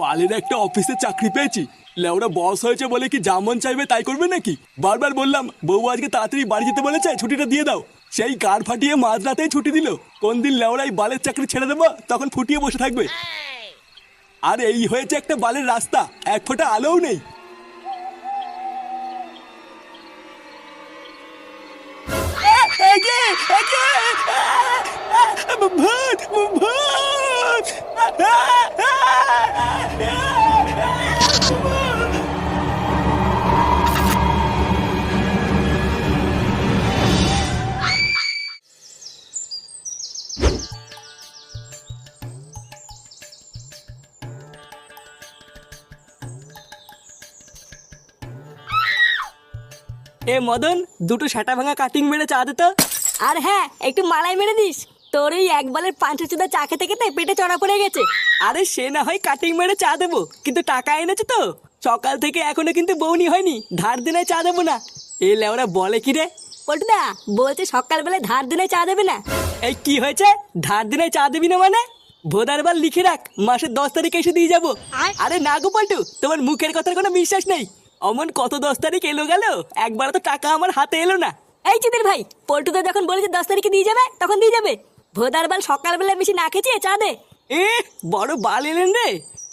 পালের একটা অফিসে চাকরি পেয়েছি। লেওরা বস হয়েছে বলে কি যেমন চাইবে তাই করবে নাকি? বারবার বললাম বউ আজকে তাড়াতাড়ি বাড়ি যেতে বলেছে ছুটিটা দিয়ে দাও। সেই কার ফাটিয়ে মাঝরাতেই ছুটি দিল। কোন দিন লেওরাই বালের চাকরি ছেড়ে দেবো তখন ফুটিয়ে বসে থাকবে। আর এই হয়েছে একটা বালের রাস্তা এক ফোঁটা আলোও নেই। ভূত ভূত এ মদন দুটো সাটা ভাঙা কাটিং মেরে চা দে তো। আর হ্যাঁ একটু মালাই মেরে দিস। তোর ওই এক বালের পাঁচশো চুদা চা খেতে খেতে পেটে চড়া পড়ে গেছে। আরে সে না হয় কাটিং মেরে চা দেবো কিন্তু টাকা এনেছে তো। সকাল থেকে এখনও কিন্তু বউনি হয়নি ধার দিনে চা দেবো না। এ লেওরা বলে কি রে? পল্টুদা বলছে সকালবেলায় ধার দিনে চা দেবে না। এই কি হয়েছে? ধার দিনে চা দিবি না মানে? ভোদার বার লিখে রাখ মাসের দশ তারিখ এসে দিয়ে যাব। আরে না গো পল্টু তোমার মুখের কথার কোনো বিশ্বাস নেই। অমন কত দশ তারিখ এলো গেল একবার তো টাকা আমার হাতে এলো না। এই চিদের ভাই পল্টুদা যখন বলেছে দশ তারিখে দিয়ে যাবে তখন দিয়ে যাবে। ভোদার বাল সকালবেলা বেশি না খেয়েছে চা দে। এ বড় বাল এলেন রে।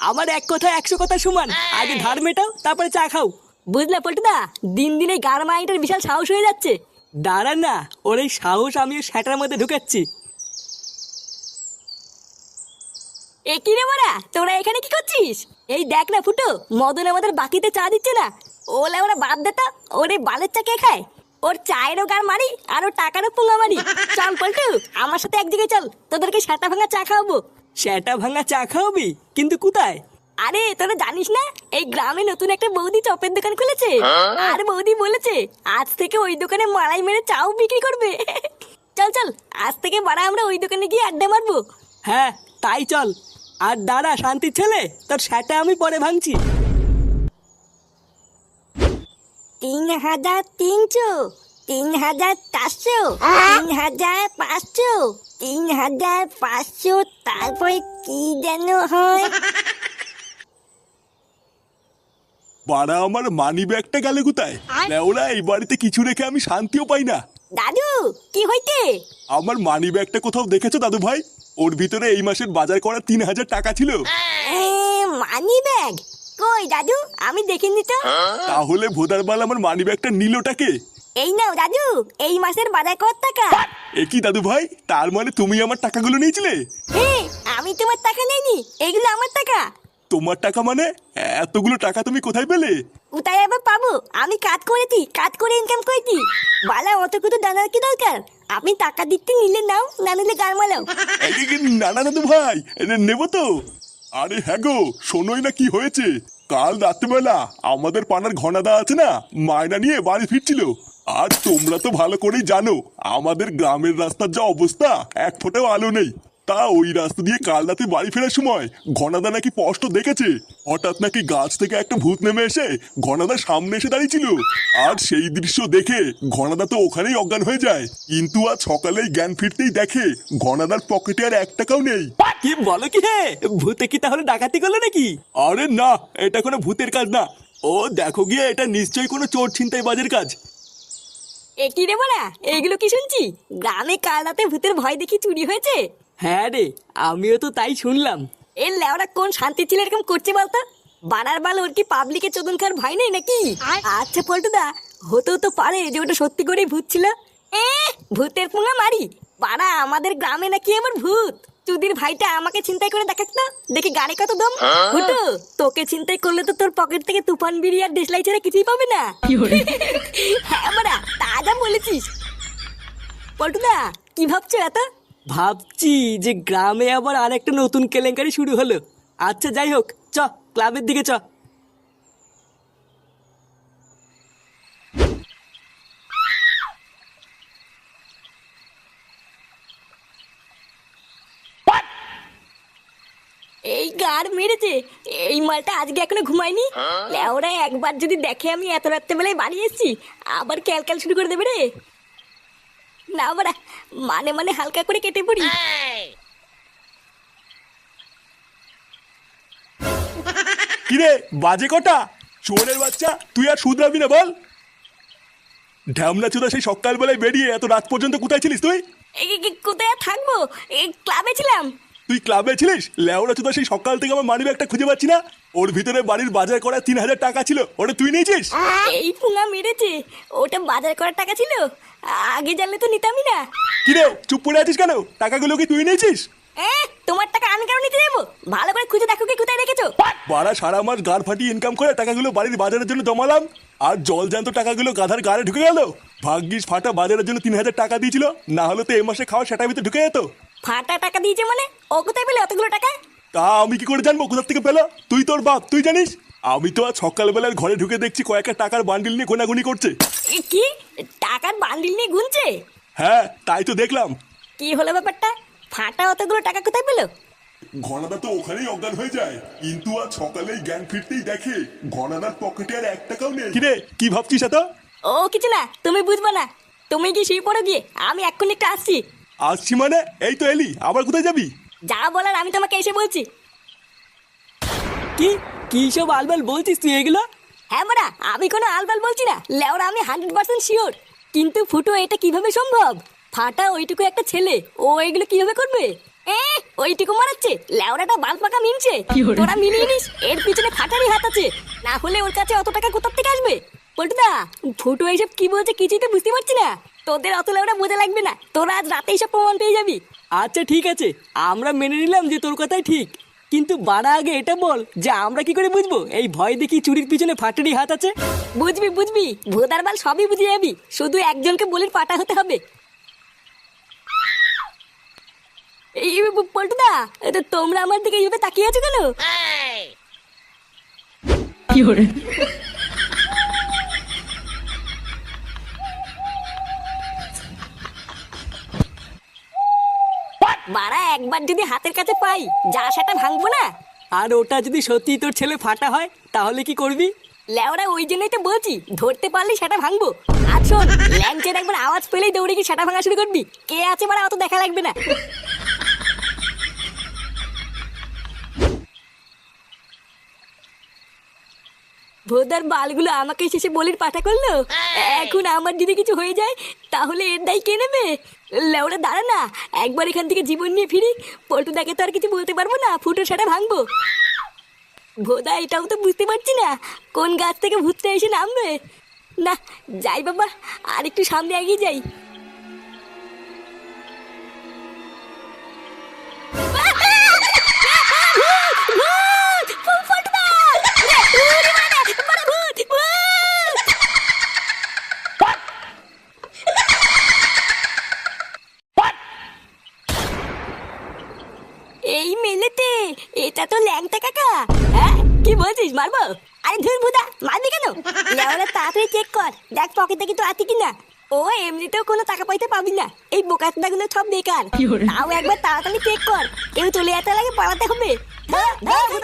আমার এক কথা একশো কথা সমান। আগে ধার মেটাও তারপরে চা খাও। বুঝলে পল্টুদা দিন দিন এই গার মাইটার বিশাল সাহস হয়ে যাচ্ছে। দাঁড়া না ওর এই সাহস আমি স্যাটার মধ্যে ঢুকাচ্ছি। এ কি রে মারা তোরা এখানে কি করছিস? এই দেখ না ফুটো মদন আমাদের বাকিতে চা দিচ্ছে না। ওলে ওরা বাদ দে তো ওরে বালের চা কে খায়? ওর চায়েরও গার মারি আর ওর টাকারও পুঙ্গা মারি। চল পল্টু আমার সাথে একদিকে চল তোদেরকে সাটা ভাঙা চা খাওয়াবো। স্যাটা ভাঙা চা খাওয়াবি? কিন্তু কোথায়? আরে তোরা জানিস না এই গ্রামে নতুন একটা বৌদি চপের দোকান খুলেছে। আর বৌদি বলেছে আজ থেকে ওই দোকানে মালাই মেরে চাও বিক্রি করবে। চল চল আজ থেকে বাড়া আমরা ওই দোকানে গিয়ে আড্ডা মারবো। হ্যাঁ তাই চল। আর দাঁড়া শান্তির ছেলে তোর স্যাটা আমি পরে ভাঙছি। তিন হাজার তিনশো তিন হাজার চারশো তিন হাজার পাঁচশো তিন হাজার পাঁচশো তারপরে কি যেন হয়? বাড়া আমার মানি ব্যাগটা গেলে কোথায়? লেওরা এই বাড়িতে কিছু রেখে আমি শান্তিও পাই না। দাদু কি হইতে আমার মানি ব্যাগটা কোথাও দেখেছ দাদু ভাই? ওর ভিতরে এই মাসের বাজার করা তিন হাজার টাকা ছিল। মানি ব্যাগ কই দাদু? আমি দেখিনি তো। তাহলে ভোদার বাল আমার মানি ব্যাগটা নিলটাকে এই নাও দাদু। এই মাসের বাজার কত টাকা? এ কি দাদু ভাই? তার মানে তুমি আমার টাকাগুলো নিয়েছিলে? হ্যাঁ আমি তোমার টাকা নেইনি। এগুলো আমার টাকা। তোমার টাকা মানে? এতগুলো টাকা তুমি কোথায় পেলে? কোথায় আবার পাবো? আমি কাজ করেছি কাজ করে ইনকাম করেছি। বালা অত কিছু জানার কি দরকার? আপনি টাকা দিতে নিলে নাও না নিলে গান মালাও। কি নানা দাদু ভাই নেব তো। আরে হ্যাঁ শোনোই না কি হয়েছে। কাল রাত্রিবেলা আমাদের পানার ঘনাদা আছে না মায়না নিয়ে বাড়ি ফিরছিল। আর তোমরা তো ভালো করেই জানো, আমাদের গ্রামের রাস্তার যা অবস্থা, এক ফোঁটাও আলো নেই। তা ওই রাস্তা দিয়ে কাল রাতে বাড়ি ফেরার সময় ঘনাদা নাকি স্পষ্ট দেখেছে। হঠাৎ নাকি গাছ থেকে একটা ভূত নেমে এসে ঘনাদার সামনে এসে দাঁড়িয়েছিল। আর সেই দৃশ্য দেখে ঘনাদা তো ওখানেই অজ্ঞান হয়ে যায়। কিন্তু আজ সকালেই জ্ঞান ফিরতেই দেখে ঘনাদার পকেটে আর এক টাকাও নেই। কি বলো কি হে? ভূতে কি তাহলে ডাকাতি করল নাকি? আরে না এটা কোনো ভূতের কাজ না। ও দেখো গিয়ে এটা নিশ্চয়ই কোনো চোর ছিনতাই বাজের কাজ। এ কি রে বলা এগুলো কি শুনছি? গ্রামে কাল রাতে ভূতের ভয় দেখি চুরি হয়েছে? হ্যাঁ রে আমিও তো তাই শুনলাম। এর লেওরা কোন শান্তি ছিল এরকম করছে বলতো? বানার বাল ওর কি পাবলিকে চোদন খার ভয় নেই নাকি? আচ্ছা পল্টুদা হতেও তো পারে যে ওটা সত্যি করেই ভূত ছিল। এ! ভূতের পুঙ্গা মারি পাড়া আমাদের গ্রামে নাকি আমার ভূত? চুদির ভাইটা আমাকে চিন্তাই করে দেখাক না? দেখি গাড়ি কত দম? হুটু তোকে চিন্তাই করলে তো তোর পকেট থেকে তুফান বিড়ি আর দেশলাই ছাড়া কিছুই পাবে না। হ্যাঁ বাড়া তাজা বলেছিস। পল্টু পল্টুদা কি ভাবছ এত? ভাবছি যে গ্রামে আবার আরেকটা নতুন কেলেঙ্কারি শুরু হলো। আচ্ছা যাই হোক চ ক্লাবের দিকে চ। এই গার মেরেছে। এই মালটা আজকে এখনও ঘুমায়নি। লেওরা একবার যদি দেখে আমি এত বাড়ি এসেছি আবার ক্যালক্যাল শুরু করে দেবে রে। না বাড়া মানে মানে হালকা করে কেটে পড়ি। কিরে বাজে কটা? চোরের বাচ্চা তুই আর শুধরাবি না বল। ঢ্যামনা চোদা সেই সকালবেলায় বেরিয়ে এত রাত পর্যন্ত কোথায় ছিলিস তুই? কোথায় থাকব? এই ক্লাবে ছিলাম। তুই ক্লাবে ছিলিস? লেওড়া চোদা সেই সকাল থেকে আমার মানি ব্যাগটা খুঁজে পাচ্ছি না। ওর ভিতরে বাড়ির বাজার করা তিন হাজার টাকা ছিল। ওটা তুই নিয়েছিস? এই পুঙা মেরেছে। ওটা বাজার করার টাকা ছিল। আগে জানলে তো নিতামই না। কিরে চুপ করে আছিস কেন? টাকাগুলো কি তুই নিয়েছিস? তোমার টাকা আমি কেন নিতে যাব? ভালো করে খুঁজে দেখো কি কোথায় রেখেছো। বাড়া সারা মাস গাড় ফাটিয়ে ইনকাম করে টাকাগুলো বাড়ির বাজারের জন্য জমালাম। আর জল জ্যান্ত টাকাগুলো গাধার গাড়ে ঢুকে গেল। ভাগ্যিস ফাটা বাজারের জন্য তিন হাজার টাকা দিয়েছিল। না হলে তো এ মাসে খাওয়া সেটার ভিতরে ঢুকে যেত। ফাটা টাকা দিয়েছে মানে? ও কোথায় পেলে অতগুলো টাকা? তা আমি কি করে জানব? কোথা থেকে পেল? তুই তোর বাপ তুই জানিস? আমি তো আজ সকালবেলার ঘরে ঢুকে দেখছি কয়েকটা টাকার বান্ডিল নিয়ে গোনাগুনি করছে। এ কি? টাকার বান্ডিল নিয়ে গুনছে হ্যাঁ তাই তো দেখলাম। কি হলো ব্যাপারটা? ফাটা অতগুলো টাকা কোথায় পেল? ঘনাদা তো ওখানেই অজ্ঞান হয়ে যায়। কিন্তু আজ সকালেই জ্ঞান ফিরতেই দেখে ঘনাদার পকেটে আর এক টাকাও নেই। কিরে কি ভাবছিস এত? ও কিছু না তুমি বুঝবে না। তুমি কি শুয়ে পড়ো গিয়ে? আমি এক্ষুনি একটু আসছি। আসছি মানে? এই তো এলি আবার কোথায় যাবি? যা বলার আমি তোমাকে এসে বলছি। কি? কি সব আলবাল বলছিস তুই এগুলো? হ্যাঁ মারা আমি কোনো আলবাল বলছি না। লেওরা আমি হান্ড্রেড পার্সেন্ট শিওর কিন্তু ফুটো এটা কীভাবে সম্ভব? ফাটা ওইটুকু একটা ছেলে। ও এগুলো কীভাবে করবে? এ ওইটুকু মারাচ্ছে। লেওরাটা বাল পাকা মিনছে। তোরা মিলিয়ে নিস এর পিছনে ফাটারই হাত আছে। না হলে ওর কাছে অত টাকা কোথার থেকে আসবে? পল্টুদা ফুটো এইসব কি বলছে কিছুই তো বুঝতে পারছি না। তোদের অত লেওরা বোঝা লাগবে না তোরা আজ রাতে এইসব প্রমাণ পেয়ে যাবি। আচ্ছা ঠিক আছে। আমরা মেনে নিলাম যে তোর কথাই ঠিক। কিন্তু বাড়া আগে এটা বল যে আমরা কি করে বুঝব? এই ভয় দেখি চুরির পিছনে ফাটারি হাত আছে? বুঝবি বুঝবি। ভোদার বাল সবই বুঝে যাবি। শুধু একজনকে বলির পাটা হতে হবে। এই পল্টুদা এটা তোমরা আমার দিকে এইভাবে তাকিয়ে আছো কেন? বাড়া একবার যদি হাতের কাছে পাই যা সেটা ভাঙবো না? আর ওটা যদি সত্যি তোর ছেলে ফাটা হয় তাহলে কি করবি? লেওরা ওই জন্যই তো বলছি ধরতে পারলে সেটা ভাঙবো। আর শোন ল্যাংচের একবার আওয়াজ পেলেই দৌড়ে গিয়ে সেটা ভাঙা শুরু করবি। কে আছে মানে অত দেখা লাগবে না। ভোদার বালগুলো আমাকে শেষে বলির পাঠা করল? এখন আমার যদি কিছু হয়ে যায় তাহলে এর দায় কে নেবে? লেওরা দাঁড়া না। একবার এখান থেকে জীবন নিয়ে ফিরি। পল্টুদাকে তো আর কিছু বলতে পারব না। ফুটো সেটা ভাঙবো। ভোদা এটাও তো বুঝতে পারছি না। কোন গাছ থেকে ভূতটা এসে নামবে? না যাই বাবা আর একটু সামনে এগিয়ে যাই। এই মেলেতে এটা তো ল্যাংটা কাকা। হ্যাঁ? কি বলছিস মারবো? আরে ধুর বুদা মারবি কেন? তাড়াতাড়ি চেক কর দেখ পকেটে কিন্তু আছে কিনা। ও এমনিতেও কোনো টাকা পয়সা পাবি না। এই বোকাচোদা গুলো সব বেকার। তাও একবার তাড়াতাড়ি চেক কর কেউ চলে যেতে লাগে পালাতে হবে। ধর